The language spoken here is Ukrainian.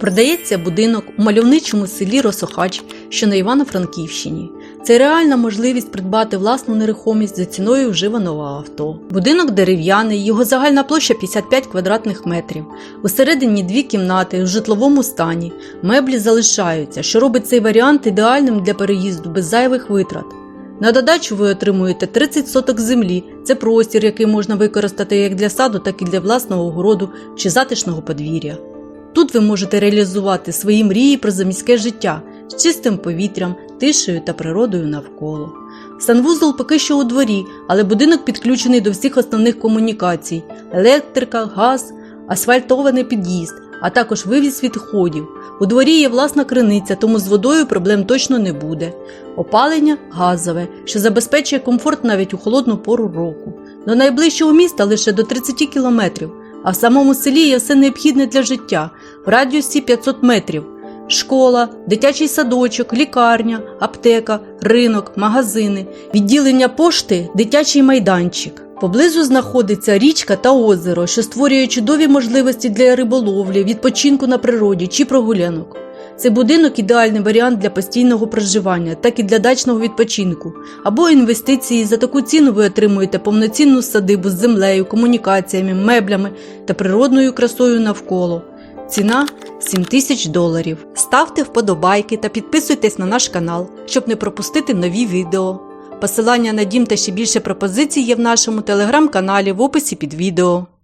Продається будинок у мальовничому селі Росохач, що на Івано-Франківщині. Це реальна можливість придбати власну нерухомість за ціною вживаного авто. Будинок дерев'яний, його загальна площа 55 квадратних метрів. Усередині дві кімнати у житловому стані. Меблі залишаються, що робить цей варіант ідеальним для переїзду без зайвих витрат. На додачу ви отримуєте 30 соток землі. Це простір, який можна використати як для саду, так і для власного городу чи затишного подвір'я. Тут ви можете реалізувати свої мрії про заміське життя з чистим повітрям, тишею та природою навколо. Санвузол поки що у дворі, але будинок підключений до всіх основних комунікацій: електрика, газ, асфальтований під'їзд, а також вивіз відходів. У дворі є власна криниця, тому з водою проблем точно не буде. Опалення газове, що забезпечує комфорт навіть у холодну пору року. До найближчого міста лише до 30 кілометрів, а в самому селі є все необхідне для життя в радіусі 500 метрів. Школа, дитячий садочок, лікарня, аптека, ринок, магазини, відділення пошти, дитячий майданчик. Поблизу знаходиться річка та озеро, що створює чудові можливості для риболовлі, відпочинку на природі чи прогулянок. Цей будинок ідеальний варіант для постійного проживання, так і для дачного відпочинку. Або інвестиції за таку ціну ви отримуєте повноцінну садибу з землею, комунікаціями, меблями та природною красою навколо. Ціна 7 тисяч доларів. Ставте вподобайки та підписуйтесь на наш канал, щоб не пропустити нові відео. Посилання на дім та ще більше пропозицій є в нашому телеграм-каналі в описі під відео.